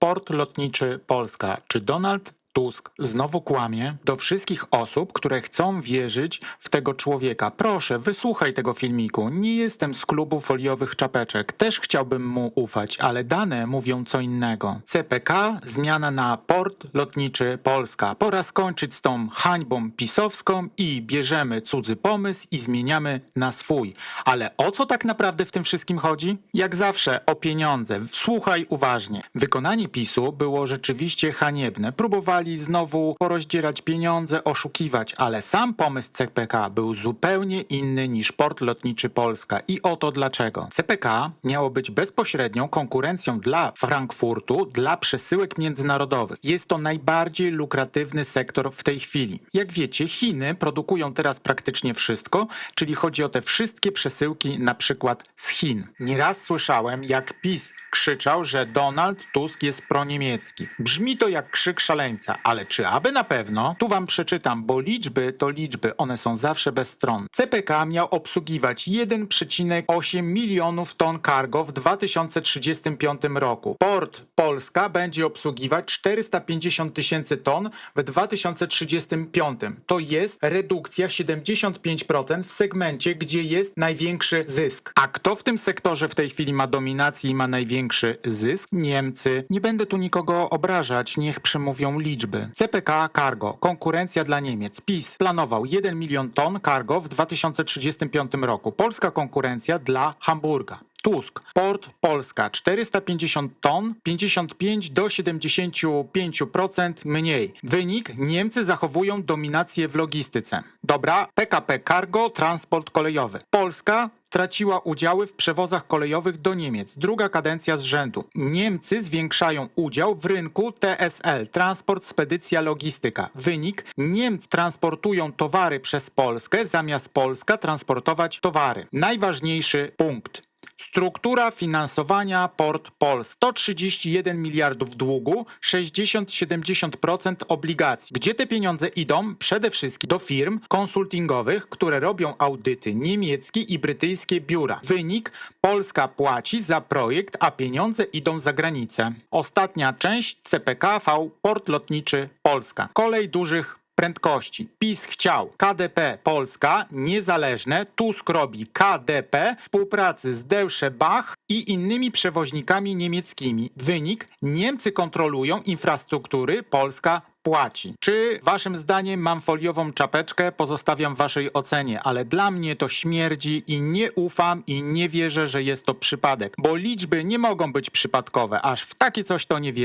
Port lotniczy Polska. Czy Donald Tusk znowu kłamie do wszystkich osób, które chcą wierzyć w tego człowieka. Proszę, wysłuchaj tego filmiku. Nie jestem z klubu foliowych czapeczek. Też chciałbym mu ufać, ale dane mówią co innego. CPK, zmiana na port lotniczy Polska. Pora skończyć z tą hańbą pisowską i bierzemy cudzy pomysł i zmieniamy na swój. Ale o co tak naprawdę w tym wszystkim chodzi? Jak zawsze o pieniądze. Słuchaj uważnie. Wykonanie PiSu było rzeczywiście haniebne. Próbowali znowu porozdzierać pieniądze, oszukiwać, ale sam pomysł CPK był zupełnie inny niż port lotniczy Polska. I oto dlaczego. CPK miało być bezpośrednią konkurencją dla Frankfurtu, dla przesyłek międzynarodowych. Jest to najbardziej lukratywny sektor w tej chwili. Jak wiecie, Chiny produkują teraz praktycznie wszystko, czyli chodzi o te wszystkie przesyłki na przykład z Chin. Nieraz słyszałem, jak PiS krzyczał, że Donald Tusk jest proniemiecki. Brzmi to jak krzyk szaleńca, ale czy aby na pewno? Tu wam przeczytam, bo liczby to liczby, one są zawsze bezstronne. CPK miał obsługiwać 1,8 milionów ton cargo w 2035 roku. Port Polska będzie obsługiwać 450 tysięcy ton w 2035. To jest redukcja 75% w segmencie, gdzie jest największy zysk. A kto w tym sektorze w tej chwili ma dominację i ma największy zysk? Niemcy. Nie będę tu nikogo obrażać, niech przemówią liczby. CPK Cargo, konkurencja dla Niemiec. PiS planował 1 milion ton cargo w 2035 roku. Polska konkurencja dla Hamburga. Tusk, Port Polska 450 ton, 55 do 75% mniej. Wynik Niemcy zachowują dominację w logistyce. Dobra, PKP Cargo, transport kolejowy. Polska straciła udziały w przewozach kolejowych do Niemiec. Druga kadencja z rzędu. Niemcy zwiększają udział w rynku TSL, transport, spedycja, logistyka. Wynik Niemcy transportują towary przez Polskę, zamiast Polska transportować towary. Najważniejszy punkt. Struktura finansowania Port Pol 131 miliardów długu, 60-70% obligacji. Gdzie te pieniądze idą? Przede wszystkim do firm konsultingowych, które robią audyty niemieckie i brytyjskie biura. Wynik Polska płaci za projekt, a pieniądze idą za granicę. Ostatnia część CPKV Port Lotniczy Polska. Kolej dużych prędkości. PiS chciał KDP Polska, niezależne, Tusk robi KDP, współpracy z Deutsche Bach i innymi przewoźnikami niemieckimi. Wynik, Niemcy kontrolują infrastruktury, Polska płaci. Czy waszym zdaniem mam foliową czapeczkę? Pozostawiam waszej ocenie, ale dla mnie to śmierdzi i nie ufam i nie wierzę, że jest to przypadek, bo liczby nie mogą być przypadkowe, aż w takie coś to nie wierzę.